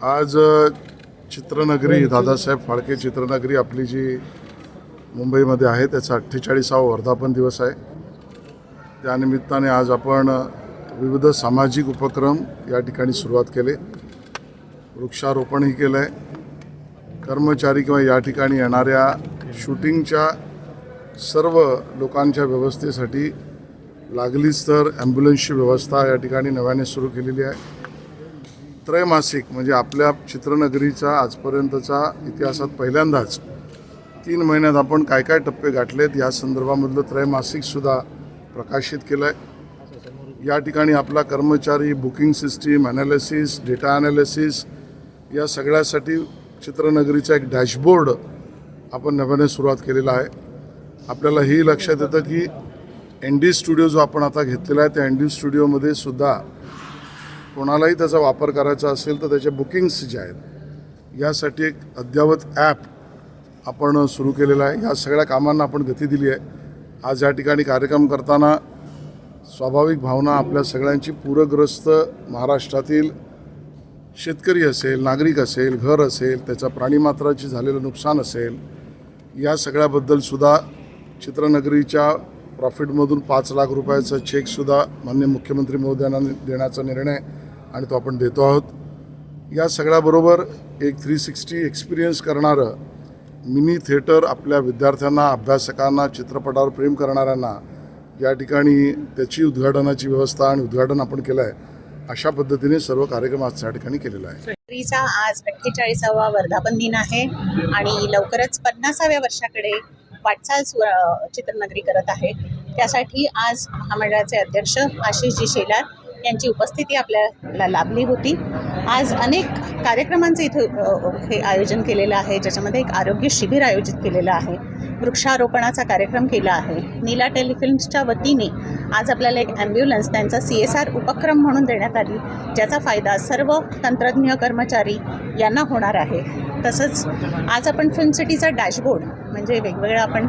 आज चित्रनगरी दादासाहेब फाळके चित्रनगरी आपली जी मुंबईमध्ये आहे त्याचा अठ्ठेचाळीसावा वर्धापन दिवस आहे. त्यानिमित्ताने आज आपण विविध सामाजिक उपक्रम या ठिकाणी सुरुवात केले. वृक्षारोपणही केलं आहे कर्मचारी किंवा या ठिकाणी येणाऱ्या शूटिंगच्या सर्व लोकांच्या व्यवस्थेसाठी लागलीच तर ॲम्ब्युलन्सची व्यवस्था या ठिकाणी नव्याने सुरू केलेली आहे. त्रैमासिक म्हणजे आपल्या चित्रनगरीचा आजपर्यंतचा इतिहासात पहिल्यांदाच तीन महिन्यात आपण काय काय टप्पे गाठलेत या संदर्भामधलं त्रैमासिकसुद्धा प्रकाशित केलं आहे या ठिकाणी आपला कर्मचारी booking system analysis data analysis या सगळ्यासाठी चित्रनगरीचा एक डॅशबोर्ड आपण नव्याने सुरुवात केलेला आहे. आपल्याला ही लक्षात येतं की एन डी स्टुडिओ जो आपण आता घेतलेला आहे त्या एन डी स्टुडिओमध्ये सुद्धा कोणालाही त्याचा वापर करायचा असेल तर त्याचे बुकिंग्स जे आहेत यासाठी एक अद्ययावत ॲप आपण सुरू केलेला आहे. या सगळ्या कामांना आपण गती दिली आहे. आज या ठिकाणी कार्यक्रम करताना स्वाभाविक भावना आपल्या सगळ्यांची पूरग्रस्त महाराष्ट्रातील शेतकरी असेल नागरिक असेल घर असेल त्याचा प्राणीमात्राची झालेलं नुकसान असेल या सगळ्याबद्दलसुद्धा चित्रनगरीच्या प्रॉफिटमधून पाच लाख रुपयाचा चेकसुद्धा मान्य मुख्यमंत्री महोदयांना देण्याचा निर्णय आणि तो आपण देतो आहोत. या सगळ्याबरोबर एक थ्री सिक्स्टी एक्सपिरियन्स करणारं मिनी थिएटर आपल्या विद्यार्थ्यांना अभ्यासकांना चित्रपटावर प्रेम करणाऱ्यांना या ठिकाणी त्याची उद्घाटनाची व्यवस्था आणि उद्घाटन आपण केलं आहे अशा पद्धतीने सर्व कार्यक्रम आज त्या ठिकाणी केलेला आहे. चित्रनगरीचा आज अठ्ठेचाळीसावा वर्धापन दिन आहे आणि लवकरच पन्नासाव्या वर्षाकडे वाटचाल चित्रनगरी करत आहे. त्यासाठी आज महामंडळाचे अध्यक्ष आशिषजी शेलार यांची उपस्थिती आपल्याला लाभली होती. आज अनेक कार्यक्रमांचं इथं हे आयोजन केलेलं आहे. ज्याच्यामध्ये एक आरोग्य शिबिर आयोजित केलेलं आहे. वृक्षारोपणाचा कार्यक्रम केला आहे. नीला टेलिफिल्म्सच्या वतीने आज आपल्याला एक ॲम्ब्युलन्स त्यांचा सी एस आर उपक्रम म्हणून देण्यात आली ज्याचा फायदा सर्व तंत्रज्ञ कर्मचारी यांना होणार आहे. तसंच आज आपण फिल्म सिटीचा डॅशबोर्ड म्हणजे वेगवेगळ्या आपण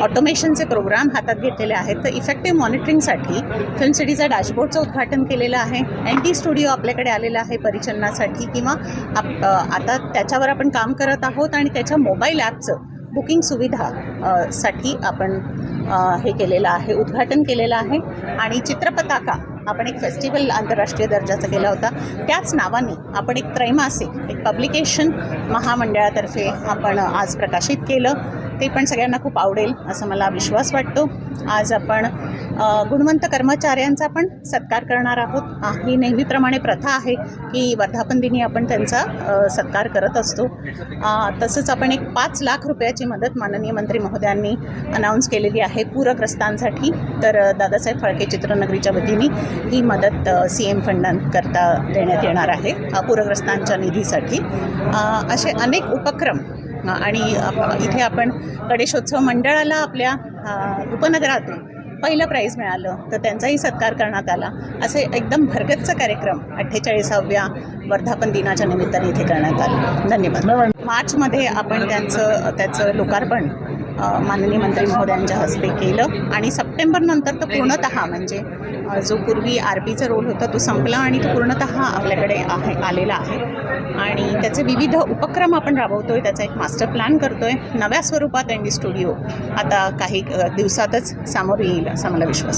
ऑटोमेशनचे प्रोग्राम हातात घेतलेले आहेत. तर इफेक्टिव्ह मॉनिटरिंगसाठी फिल्म सिटीचा डॅशबोर्डचं उद्घाटन केलेलं आहे. एन टी स्टुडिओ आपल्याकडे आलेला आहे परिचलनासाठी किंवा आप आता त्याच्यावर आपण काम करत आहोत आणि त्याच्या मोबाईल ॲपचं बुकिंग सुविधा साठी आपण हे केलेलं आहे उद्घाटन केलेलं आहे. आणि चित्रपताका आपण एक फेस्टिवल आंतरराष्ट्रीय दर्जाचा केला होता. त्याच नावाने आपण एक त्रैमासिक एक पब्लिकेशन महामंडळातर्फे आपण आज प्रकाशित केलं. ते पण सगळ्यांना खूप आवडेल असं मला विश्वास वाटतो. आज आपण गुणवंत कर्मचाऱ्यांचा पण सत्कार करणार आहोत. ही नेहमीप्रमाणे प्रथा आहे की वर्धापन दिनी आपण त्यांचा सत्कार करत असतो. तसंच आपण एक पाच लाख रुपयाची मदत माननीय मंत्री महोदयांनी अनाऊन्स केलेली आहे पूरग्रस्तांसाठी. तर दादासाहेब फाळके चित्रनगरीच्या वतीने ही मदत सी एम फंडांकरता देण्यात येणार आहे पूरग्रस्तांच्या निधीसाठी. असे अनेक उपक्रम आणि इथे आपण गणेशोत्सव मंडळाला आपल्या उपनगरातून पहिलं प्राईज मिळालं तर त्यांचाही सत्कार करण्यात आला. असे एकदम भरगच्च कार्यक्रम अठ्ठेचाळीसाव्या वर्धापन दिनाच्या निमित्ताने इथे करण्यात आले. धन्यवाद. मार्चमध्ये आपण त्यांचं त्याचं लोकार्पण माननीय मंत्री महोदयांच्या हस्ते केलं. आणि सप्टेंबरनंतर तर पूर्णतः म्हणजे जो पूर्वी आर पीचा रोल होता तो संपला आणि तो पूर्णतः आपल्याकडे आहे आलेला आहे. आणि त्याचे विविध उपक्रम आपण राबवतो आहे त्याचा एक मास्टर प्लॅन करतो आहे नव्या स्वरूपात एन डी स्टुडिओ आता काही दिवसातच सामोर येईल असा मला विश्वास